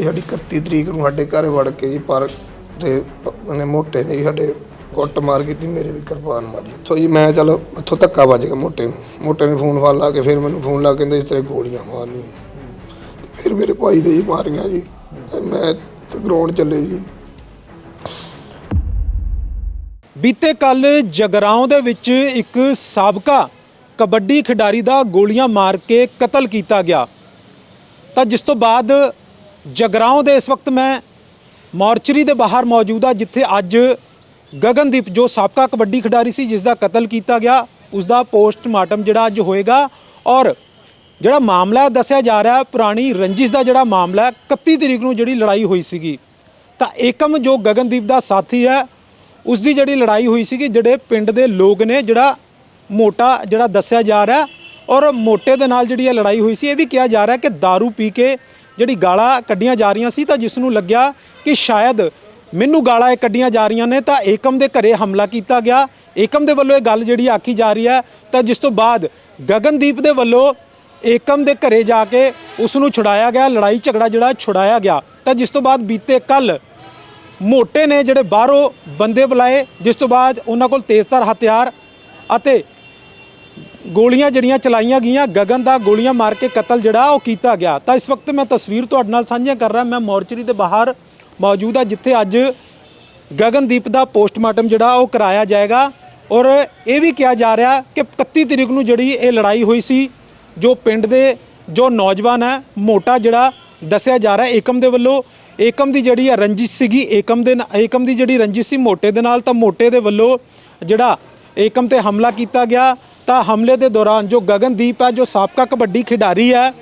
ਇਹ ਸਾਡੀ 31 ਤਰੀਕ ਨੂੰ ਸਾਡੇ ਘਰ ਵੜ ਕੇ ਜੀ, ਪਰ ਤੇ ਉਹਨੇ ਮੋਟੇ ਨੇ ਜੀ ਸਾਡੇ ਕੁੱਟ ਮਾਰ ਕੀਤੀ, ਮੇਰੇ ਵੀ ਕਿਰਪਾਨ ਮਾਰੀ। ਸੋ ਜੀ ਮੈਂ ਚਲ ਉੱਥੋਂ ਧੱਕਾ ਵੱਜ ਗਿਆ ਮੋਟੇ ਨੂੰ। ਮੋਟੇ ਨੇ ਫੋਨ ਫਾਨ ਲਾ ਕੇ ਫਿਰ ਮੈਨੂੰ ਫੋਨ ਲਾ ਕਹਿੰਦੇ ਤੇਰੇ ਗੋਲੀਆਂ ਮਾਰਨੀਆਂ। ਫਿਰ ਮੇਰੇ ਭਾਈ ਦੇ ਜੀ ਮਾਰੀਆਂ ਜੀ। ਮੈਂ ਗਰਾਊਂਡ ਚੱਲੇ ਜੀ। ਬੀਤੇ ਕੱਲ ਜਗਰਾਉਂ ਦੇ ਵਿੱਚ ਇੱਕ ਸਾਬਕਾ ਕਬੱਡੀ ਖਿਡਾਰੀ ਦਾ ਗੋਲੀਆਂ ਮਾਰ ਕੇ ਕਤਲ ਕੀਤਾ ਗਿਆ। ਤਾਂ ਜਿਸ ਤੋਂ ਬਾਅਦ ਜਗਰਾਉਂ ਦੇ ਇਸ ਵਕਤ ਮੈਂ ਮੋਰਚਰੀ ਦੇ ਬਾਹਰ ਮੌਜੂਦ ਆ ਜਿੱਥੇ ਅੱਜ ਗਗਨਦੀਪ, ਜੋ ਸਾਬਕਾ ਕਬੱਡੀ ਖਿਡਾਰੀ ਸੀ ਜਿਸ ਦਾ ਕਤਲ ਕੀਤਾ ਗਿਆ ਉਸ ਦਾ ਪੋਸਟਮਾਰਟਮ ਜਿਹੜਾ ਅੱਜ ਹੋਏਗਾ। ਔਰ ਜਿਹੜਾ ਮਾਮਲਾ ਦੱਸਿਆ ਜਾ ਰਿਹਾ, ਪੁਰਾਣੀ ਰੰਜਿਸ਼ ਦਾ ਜਿਹੜਾ ਮਾਮਲਾ ਹੈ 31 ਤਰੀਕ ਨੂੰ ਜਿਹੜੀ ਲੜਾਈ ਹੋਈ ਸੀਗੀ, ਤਾਂ ਏਕਮ ਜੋ ਗਗਨਦੀਪ ਦਾ ਸਾਥੀ ਹੈ ਉਸ ਦੀ ਜਿਹੜੀ ਲੜਾਈ ਹੋਈ ਸੀਗੀ, ਜਿਹੜੇ ਪਿੰਡ ਦੇ ਲੋਕ ਨੇ, ਜਿਹੜਾ ਮੋਟਾ ਜਿਹੜਾ ਦੱਸਿਆ ਜਾ ਰਿਹਾ, ਔਰ ਮੋਟੇ ਦੇ ਨਾਲ ਜਿਹੜੀ ਇਹ ਲੜਾਈ ਹੋਈ ਸੀ, ਇਹ ਵੀ ਕਿਹਾ ਜਾ ਰਿਹਾ ਕਿ दारू ਪੀ ਕੇ ਜਿਹੜੀ ਗਾਲਾਂ ਕੱਢੀਆਂ ਜਾ ਰਹੀਆਂ ਸੀ ਤਾਂ ਜਿਸ ਨੂੰ ਲੱਗਿਆ ਕਿ ਸ਼ਾਇਦ ਮੈਨੂੰ ਗਾਲਾਂ ਇਹ ਕੱਢੀਆਂ ਜਾ ਰਹੀਆਂ ਨੇ ਤਾਂ ਏਕਮ ਦੇ ਘਰੇ ਹਮਲਾ ਕੀਤਾ ਗਿਆ। ਏਕਮ ਦੇ ਵੱਲੋਂ ਇਹ ਗੱਲ ਜਿਹੜੀ ਆਖੀ ਜਾ ਰਹੀ ਹੈ, ਤਾਂ ਜਿਸ ਤੋਂ ਬਾਅਦ ਗਗਨਦੀਪ ਦੇ ਵੱਲੋਂ ਏਕਮ ਦੇ ਘਰੇ ਜਾ ਕੇ ਉਸ ਨੂੰ ਛੁਡਾਇਆ ਗਿਆ, ਲੜਾਈ ਝਗੜਾ ਜਿਹੜਾ ਛੁਡਾਇਆ ਗਿਆ। ਤਾਂ ਜਿਸ ਤੋਂ ਬਾਅਦ ਬੀਤੇ ਕੱਲ ਮੋਟੇ ਨੇ ਜਿਹੜੇ ਬਾਹਰੋਂ ਬੰਦੇ ਬੁਲਾਏ, ਜਿਸ ਤੋਂ ਬਾਅਦ ਉਹਨਾਂ ਕੋਲ ਤੇਜ਼ਧਾਰ ਹਥਿਆਰ ਅਤੇ ਗੋਲੀਆਂ ਜਿਹੜੀਆਂ ਚਲਾਈਆਂ ਗਈਆਂ, ਗਗਨ ਦਾ ਗੋਲੀਆਂ ਮਾਰ ਕੇ ਕਤਲ ਜਿਹੜਾ, ਉਹ ਕੀਤਾ ਗਿਆ। ਤਾਂ ਇਸ ਵਕਤ ਮੈਂ ਤਸਵੀਰ ਤੁਹਾਡੇ ਨਾਲ ਸਾਂਝਾ ਕਰ ਰਿਹਾ। ਮੈਂ ਮੋਰਚਰੀ ਦੇ ਬਾਹਰ ਮੌਜੂਦ ਆ ਜਿੱਥੇ ਅੱਜ ਗਗਨਦੀਪ ਦਾ ਪੋਸਟਮਾਰਟਮ ਜਿਹੜਾ, ਉਹ ਕਰਾਇਆ ਜਾਏਗਾ। ਔਰ ਇਹ ਵੀ ਕਿਹਾ ਜਾ ਰਿਹਾ ਕਿ 31 ਤਰੀਕ ਨੂੰ ਜਿਹੜੀ ਇਹ ਲੜਾਈ ਹੋਈ ਸੀ, ਜੋ ਪਿੰਡ ਦੇ ਜੋ ਨੌਜਵਾਨ ਹੈ, ਮੋਟਾ ਜਿਹੜਾ, ਦੱਸਿਆ ਜਾ ਰਿਹਾ ਏਕਮ ਦੇ ਵੱਲੋਂ। ਏਕਮ ਦੀ ਜਿਹੜੀ ਹੈ ਰੰਜਿਸ਼ ਸੀਗੀ, ਏਕਮ ਦੇ ਨਾਲ- ਏਕਮ ਦੀ ਜਿਹੜੀ ਰੰਜਿਸ਼ ਸੀ ਮੋਟੇ ਦੇ ਨਾਲ, ਤਾਂ ਮੋਟੇ ਦੇ ਵੱਲੋਂ ਜਿਹੜਾ ਏਕਮ ਤੇ ਹਮਲਾ ਕੀਤਾ ਗਿਆ। ਤਾਂ ਹਮਲੇ ਦੇ ਦੌਰਾਨ ਜੋ ਗਗਨਦੀਪ ਹੈ, ਜੋ ਸਾਬਕਾ ਕਬੱਡੀ ਖਿਡਾਰੀ ਹੈ,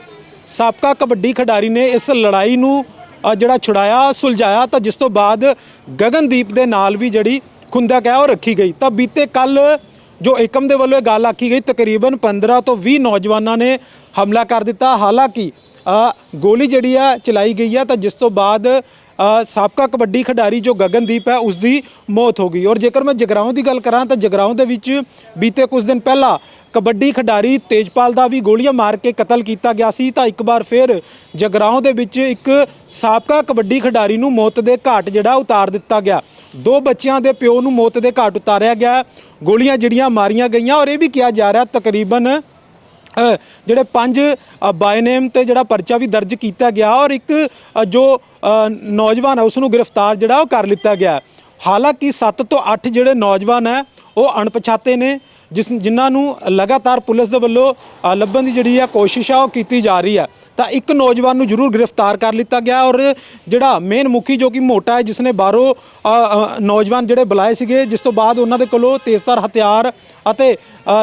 ਸਾਬਕਾ ਕਬੱਡੀ ਖਿਡਾਰੀ ਨੇ ਇਸ ਲੜਾਈ ਨੂੰ ਜਿਹੜਾ ਛੁਡਾਇਆ, ਸੁਲਝਾਇਆ, ਤਾਂ ਜਿਸ ਤੋਂ ਬਾਅਦ ਗਗਨਦੀਪ ਦੇ ਨਾਲ ਵੀ ਜਿਹੜੀ ਖੁੰਦਕ ਹੈ, ਉਹ ਰੱਖੀ ਗਈ। ਤਾਂ ਬੀਤੇ ਕੱਲ ਜੋ ਏਕਮ ਦੇ ਵੱਲੋਂ ਇਹ ਗੱਲ ਆਖੀ ਗਈ, ਤਕਰੀਬਨ 15 ਤੋਂ 20 ਨੌਜਵਾਨਾਂ ਨੇ ਹਮਲਾ ਕਰ ਦਿੱਤਾ। ਹਾਲਾਂਕਿ ਗੋਲੀ ਜਿਹੜੀ ਆ ਚਲਾਈ ਗਈ ਆ ਤਾਂ ਜਿਸ ਤੋਂ ਬਾਅਦ ਸਾਬਕਾ ਕਬੱਡੀ ਖਿਡਾਰੀ ਜੋ ਗਗਨਦੀਪ ਹੈ ਉਸ ਦੀ ਮੌਤ ਹੋ ਗਈ। ਔਰ ਜੇਕਰ ਮੈਂ ਜਗਰਾਉਂ ਦੀ ਗੱਲ ਕਰਾਂ, ਤਾਂ ਜਗਰਾਉਂ ਦੇ ਵਿੱਚ ਬੀਤੇ ਕੁਝ ਦਿਨ ਪਹਿਲਾਂ ਕਬੱਡੀ ਖਿਡਾਰੀ ਤੇਜਪਾਲ ਦਾ ਵੀ ਗੋਲੀਆਂ ਮਾਰ ਕੇ ਕਤਲ ਕੀਤਾ ਗਿਆ ਸੀ। ਤਾਂ ਇੱਕ ਵਾਰ ਫਿਰ ਜਗਰਾਉਂ ਦੇ ਵਿੱਚ ਇੱਕ ਸਾਬਕਾ ਕਬੱਡੀ ਖਿਡਾਰੀ ਨੂੰ ਮੌਤ ਦੇ ਘਾਟ ਜਿਹੜਾ ਉਤਾਰ ਦਿੱਤਾ ਗਿਆ। ਦੋ ਬੱਚਿਆਂ ਦੇ ਪਿਓ ਨੂੰ ਮੌਤ ਦੇ ਘਾਟ ਉਤਾਰਿਆ ਗਿਆ। ਗੋਲੀਆਂ ਜਿਹੜੀਆਂ ਮਾਰੀਆਂ ਗਈਆਂ ਔਰ ਇਹ ਵੀ ਕਿਹਾ ਜਾ ਰਿਹਾ ਤਕਰੀਬਨ ਜਿਹੜੇ ਪੰਜ ਬਾਈ ਨੇਮ ਤੇ ਜਿਹੜਾ ਪਰਚਾ ਵੀ ਦਰਜ ਕੀਤਾ ਗਿਆ ਔਰ ਇੱਕ ਜੋ ਨੌਜਵਾਨ ਹੈ ਉਸ ਨੂੰ ਗ੍ਰਿਫਤਾਰ ਜਿਹੜਾ ਉਹ ਕਰ ਲਿੱਤਾ ਗਿਆ। ਹਾਲਾਂਕਿ 7 ਤੋਂ 8 ਜਿਹੜੇ ਨੌਜਵਾਨ ਹੈ, ਉਹ ਅਣਪਛਾਤੇ ਨੇ, ਜਿਸ, ਜਿਨ੍ਹਾਂ ਨੂੰ ਲਗਾਤਾਰ ਪੁਲਿਸ ਦੇ ਵੱਲੋਂ ਲੱਭਣ ਦੀ ਜਿਹੜੀ ਆ ਕੋਸ਼ਿਸ਼ ਆ, ਉਹ ਕੀਤੀ ਜਾ ਰਹੀ ਹੈ। ਤਾਂ ਇੱਕ ਨੌਜਵਾਨ ਨੂੰ ਜ਼ਰੂਰ ਗ੍ਰਿਫਤਾਰ ਕਰ ਲਿੱਤਾ ਗਿਆ ਔਰ ਜਿਹੜਾ ਮੇਨ ਮੁਖੀ ਜੋ ਕਿ ਮੋਟਾ ਹੈ ਜਿਸ ਨੇ ਬਾਹਰੋਂ ਨੌਜਵਾਨ ਜਿਹੜੇ ਬੁਲਾਏ ਸੀਗੇ, ਜਿਸ ਤੋਂ ਬਾਅਦ ਉਹਨਾਂ ਦੇ ਕੋਲੋਂ ਤੇਜ਼ਧਾਰ ਹਥਿਆਰ ਅਤੇ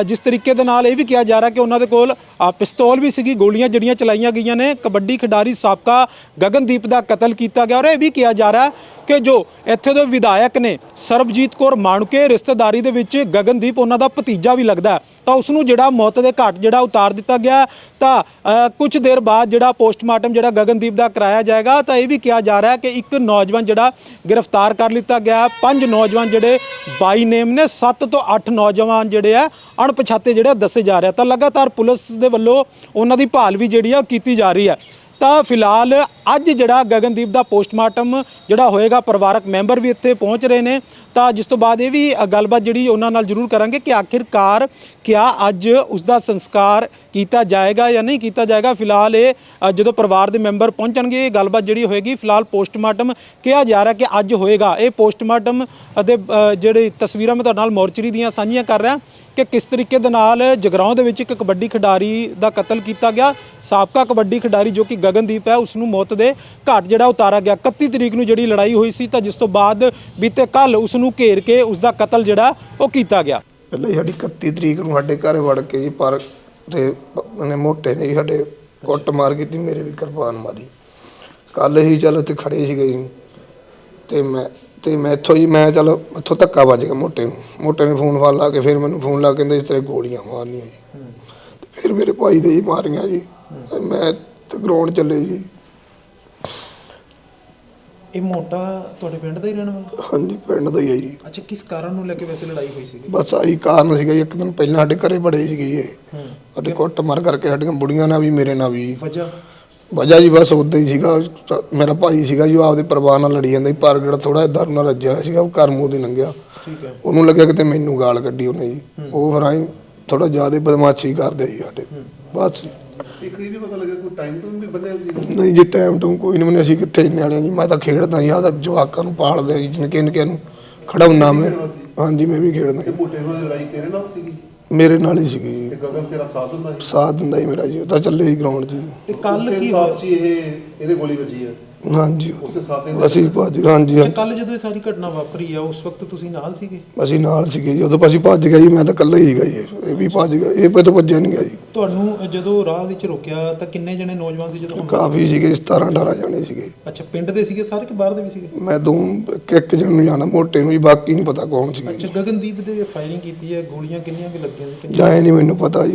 ਜਿਸ ਤਰੀਕੇ ਦੇ ਨਾਲ ਇਹ ਵੀ ਕਿਹਾ ਜਾ ਰਿਹਾ ਕਿ ਉਹਨਾਂ ਦੇ ਕੋਲ ਪਿਸਤੌਲ ਵੀ ਸੀਗੀ ਗੋਲੀਆਂ ਜਿਹੜੀਆਂ ਚਲਾਈਆਂ ਗਈਆਂ ਨੇ ਕਬੱਡੀ ਖਿਡਾਰੀ ਸਾਬਕਾ ਗਗਨਦੀਪ ਦਾ ਕਤਲ ਕੀਤਾ ਗਿਆ ਔਰ ਇਹ ਵੀ ਕਿਹਾ ਜਾ ਰਿਹਾ ਕਿ ਜੋ ਇੱਥੇ ਦੇ ਵਿਧਾਇਕ ਨੇ ਸਰਬਜੀਤ ਕੌਰ ਮਾਣੂਕੇ ਰਿਸ਼ਤੇਦਾਰੀ ਦੇ ਵਿੱਚ ਗਗਨਦੀਪ ਉਹਨਾਂ ਦਾ ਭਤੀਜਾ ਵੀ ਲੱਗਦਾ ਤਾਂ ਉਸ ਨੂੰ ਜਿਹੜਾ ਮੌਤ ਦੇ ਘਾਟ ਜਿਹੜਾ ਉਤਾਰ ਦਿੱਤਾ ਗਿਆ ਤਾਂ ਅ, ਕੁਝ ਦੇਰ ਬਾਅਦ ਜਿਹੜਾ ਪੋਸਟਮਾਰਟਮ ਜਿਹੜਾ ਗਗਨਦੀਪ ਦਾ ਕਰਾਇਆ ਜਾਏਗਾ ਤਾਂ ਇਹ ਵੀ ਕਿਹਾ ਜਾ ਰਿਹਾ ਕਿ ਇੱਕ ਨੌਜਵਾਨ ਜਿਹੜਾ ਗ੍ਰਿਫਤਾਰ ਕਰ ਲਿੱਤਾ ਗਿਆ ਪੰਜ ਨੌਜਵਾਨ ਜਿਹੜੇ ਬਾਈ ਨੇਮ ਨੇ 7 ਤੋਂ 8 ਨੌਜਵਾਨ ਜਿਹੜੇ ਆ, ਅਣਪਛਾਤੇ ਜਿਹੜੇ ਦੱਸੇ ਜਾ ਰਿਹਾ ਤਾਂ ਲਗਾਤਾਰ ਪੁਲਿਸ ਦੇ ਵੱਲੋਂ ਉਹਨਾਂ ਦੀ ਭਾਲ ਵੀ ਜਿਹੜੀ ਆ ਉਹ ਕੀਤੀ ਜਾ ਰਹੀ ਹੈ ਤਾਂ ਫਿਲਹਾਲ ਅੱਜ ਜਿਹੜਾ ਗਗਨਦੀਪ ਦਾ ਪੋਸਟਮਾਰਟਮ ਜਿਹੜਾ ਹੋਏਗਾ ਪਰਿਵਾਰਕ ਮੈਂਬਰ ਵੀ ਇੱਥੇ ਪਹੁੰਚ ਰਹੇ ਨੇ। ਤਾਂ ਜਿਸ ਤੋਂ ਬਾਅਦ ਇਹ ਵੀ ਗੱਲਬਾਤ ਜਿਹੜੀ ਉਹਨਾਂ ਨਾਲ ਜ਼ਰੂਰ ਕਰਾਂਗੇ ਕਿ ਆਖਿਰਕਾਰ ਕਿਆ ਅੱਜ ਉਸ ਦਾ ਸੰਸਕਾਰ ਕੀਤਾ ਜਾਏਗਾ ਜਾਂ ਨਹੀਂ ਕੀਤਾ ਜਾਏਗਾ। ਫਿਲਹਾਲ ਇਹ ਜਦੋਂ ਪਰਿਵਾਰ ਦੇ ਮੈਂਬਰ ਪਹੁੰਚਣਗੇ ਇਹ ਗੱਲਬਾਤ ਜਿਹੜੀ ਹੋਏਗੀ ਫਿਲਹਾਲ ਪੋਸਟਮਾਰਟਮ ਕਿਹਾ ਜਾ ਰਿਹਾ ਕਿ ਅੱਜ ਹੋਏਗਾ। ਇਹ ਪੋਸਟਮਾਰਟਮ ਅਤੇ ਅ, ਜਿਹੜੀ ਤਸਵੀਰਾਂ ਮੈਂ ਤੁਹਾਡੇ ਨਾਲ ਮੋਰਚਰੀ ਦੀਆਂ ਸਾਂਝੀਆਂ ਕਰ ਰਿਹਾ। ਕਿ ਕਿਸ ਤਰੀਕੇ ਦੇ ਨਾਲ ਜਗਰਾਉਂ ਦੇ ਵਿੱਚ ਇੱਕ ਕਬੱਡੀ ਖਿਡਾਰੀ ਦਾ ਕਤਲ ਕੀਤਾ ਗਿਆ। ਸਾਬਕਾ ਕਬੱਡੀ ਖਿਡਾਰੀ ਜੋ ਕਿ ਗਗਨਦੀਪ ਹੈ ਉਸ ਨੂੰ ਮੌਤ ਦੇ ਘਾਟ ਜਿਹੜਾ ਉਤਾਰਾ ਗਿਆ। 31 ਤਰੀਕ ਨੂੰ ਜਿਹੜੀ ਲੜਾਈ ਹੋਈ ਸੀ ਤਾਂ ਜਿਸ ਤੋਂ ਬਾਅਦ ਬੀਤੇ ਕੱਲ ਉਸ ਨੂੰ ਘੇਰ ਕੇ ਉਸ ਦਾ ਕਤਲ ਜਿਹੜਾ ਉਹ ਕੀਤਾ ਗਿਆ। ਪਹਿਲਾਂ ਹੀ ਸਾਡੀ 31 ਤਰੀਕ ਨੂੰ ਸਾਡੇ ਘਰ ਵੜ ਕੇ ਜੀ ਪਰ ਤੇ ਉਹਨੇ ਮੋਟੇ ਨੇ ਜੀ ਸਾਡੇ ਕੁੱਟ ਮਾਰ ਕੀਤੀ, ਮੇਰੇ ਵੀ ਕਿਰਪਾਨ ਮਾਰੀ। ਕੱਲ ਹੀ ਚੱਲ ਉੱਥੇ ਖੜੇ ਸੀਗੇ ਜੀ। ਤੇ ਮੈਂ ਤੇ ਮੈਂ ਇੱਥੋਂ ਜੀ ਮੈਂ ਚੱਲ ਇੱਥੋਂ ਧੱਕਾ ਵੱਜ ਗਿਆ ਮੋਟੇ ਨੂੰ। ਮੋਟੇ ਨੇ ਫੋਨ ਫਾਨ ਲਾ ਕੇ ਫਿਰ ਮੈਨੂੰ ਫੋਨ ਲਾ ਕੇ ਕਹਿੰਦੇ ਤੇਰੇ ਗੋਲੀਆਂ ਮਾਰਨੀਆਂ ਜੀ। ਤੇ ਫਿਰ ਮੇਰੇ ਭਾਈ ਦੇ ਜੀ ਮਾਰੀਆਂ ਜੀ। ਤੇ ਮੈਂ ਤੇ ਗਰਾਊਂਡ ਚੱਲੇ ਜੀ। ਇਹ ਮੋਟਾ ਤੁਹਾਡੇ ਪਿੰਡ ਦਾ ਹੀ ਰਹਿਣ ਵਾਲਾ? ਹਾਂਜੀ ਪਿੰਡ ਦਾ ਹੀ ਹੈ ਜੀ। ਅੱਛਾ ਕਿਸ ਕਾਰਨ ਨੂੰ ਲੈ ਕੇ ਵੈਸੇ ਲੜਾਈ ਹੋਈ ਸੀ ਬਸ ਆਹੀ ਕਾਰਨ ਸੀਗਾ ਜੀ ਇੱਕ ਦਿਨ ਪਹਿਲਾਂ ਸਾਡੇ ਘਰੇ ਬੜੇ ਸੀਗੇ ਇਹ। ਸਾਡੇ ਕੁੱਟ ਮਾਰ ਕਰਕੇ ਸਾਡੀਆਂ ਬੁੜੀਆਂ ਨਾਲ ਵੀ ਮੇਰੇ ਨਾਲ ਵੀ। ਵਜ੍ਹਾ? ਵਜ੍ਹਾ ਜੀ ਬਸ ਉਦਾਂ ਹੀ ਸੀਗਾ ਸ- ਮੇਰਾ ਭਾਈ ਸੀਗਾ ਜੀ ਆਪਦੇ ਪਰਿਵਾਰ ਨਾਲ ਲੜੀ ਜਾਂਦਾ ਸੀ ਪ੍ਰਗਟ ਥੋੜਾ ਦਰ ਨਾਲ ਰੱਜਿਆ ਹੋਇਆ ਸੀਗਾ ਉਹ ਘਰ ਮੂੰਹ ਦੀ ਲੰਘਿਆ। ਠੀਕ ਹੈ। ਉਹਨੂੰ ਲੱਗਿਆ ਕਿਤੇ ਮੈਨੂੰ ਗਾਲ ਕੱਢੀ ਉਹਨੇ ਜੀ। ਉਹ ਫਿਰ ਆਈ ਥੋੜਾ ਜ਼ਿਆਦਾ ਬਦਮਾਸ਼ੀ ਕਰਦੇ ਸੀ ਸਾਡੇ। ਬਸ। ਇੱਕ ਇਹ ਵੀ ਪਤਾ ਲੱਗਾ ਕੋਈ ਟਾਈਮ ਟੂਮ ਵੀ ਬੰਨਿਆ ਸੀ? ਨਹੀਂ ਜੀ ਟਾਈਮ ਤੋਂ ਕੋਈ ਨਹੀਂ ਮੈਨੂੰ ਅਸੀਂ ਕਿੱਥੇ ਇੰਨੇ ਵਾਲੇ ਜੀ ਮੈਂ ਤਾਂ ਖੇਡਦਾ ਜੀ ਆਦਾ ਜਵਾਕਾਂ ਨੂੰ ਪਾਲਦੇ ਜੀ ਨਿੱਕੇ ਨਿੱਕੇ ਨੂੰ ਖੜਾਉਣਾ ਮੈਂ। ਸੀ? ਹਾਂਜੀ ਮੈਂ ਵੀ ਖੇਡਦਾ ਜੀ। ਮੋਟੇ ਨਾਲ ਲੜਾਈ ਤੇਰੇ ਨਾਲ ਸੀਗੀ? ਮੇਰੇ ਨਾਲ ਹੀ ਸੀਗੀ ਜੀ। ਤੇ ਗਗਨ ਤੇਰਾ ਸਾਥ ਹੁੰਦਾ ਸੀ? ਸਾਥ ਦਿੰਦਾ ਹੀ ਮੇਰਾ ਜੀ ਉਹ ਤਾਂ ਚੱਲੇ ਹੀ ਗਰਾਊਂਡ 'ਚ ਜੀ। ਤੇ ਕੱਲ ਕੀ ਸਾਥ 'ਚ ਹੀ ਇਹ ਇਹਦੇ ਗੋਲੀ ਵੱਜੀ ਹੈ ਹਾਂਜੀ। ਉਸੇ ਸਾਥ ਅਸੀਂ ਭੱਜ ਹਾਂਜੀ ਹਾਂਜੀ। ਕੱਲ ਜਦੋਂ ਇਹ ਸਾਰੀ ਘਟਨਾ ਵਾਪਰੀ ਆ ਉਸ ਵਕਤ ਤੁਸੀਂ ਨਾਲ ਸੀਗੇ? ਅਸੀਂ ਨਾਲ ਸੀਗੇ ਜੀ। ਉਦੋਂ ਅਸੀਂ ਭੱਜ ਗਏ ਜੀ ਮੈਂ ਤਾਂ ਇਕੱਲਾ ਹੀ ਸੀਗਾ ਜੀ। ਇਹ ਵੀ ਭੱਜ ਗਿਆ। ਇਹ ਪਤਾ ਭੱਜਿਆ ਨਹੀਂ ਗਿਆ ਜੀ। ਤੁਹਾਨੂੰ ਜਦੋਂ ਰਾਹ ਵਿੱਚ ਰੋਕਿਆ ਤਾਂ ਕਿੰਨੇ ਜਣੇ ਨੌਜਵਾਨ ਸੀ ਜਦੋਂ ਹਮਲਾ- ਕਾਫੀ ਸੀਗੇ 17 18 ਜਣੇ ਸੀਗੇ। ਅੱਛਾ ਪਿੰਡ ਦੇ ਸੀਗੇ ਸਾਰੇ ਕਿ ਬਾਹਰ ਦੇ ਵੀ ਸੀਗੇ? ਮੈਂ ਦੋ ਇੱਕ ਇੱਕ ਜਣ ਨੂੰ ਜਾਣਾ ਮੋਟੇ ਨੂੰ ਜੀ ਬਾਕੀ ਨਹੀਂ ਪਤਾ ਕੌਣ ਸੀਗੇ ਅੱਛਾ ਗਗਨਦੀਪ ਦੇ ਫਾਇਰਿੰਗ ਕੀਤੀ ਹੈ ਗੋਲੀਆਂ ਕਿੰਨੀਆਂ ਕੁ ਲੱਗੀਆਂ ਸੀ ਕਿੰਨੀਆਂ ਜਾਏ ਨਹੀਂ ਮੈਨੂੰ ਪਤਾ ਜੀ।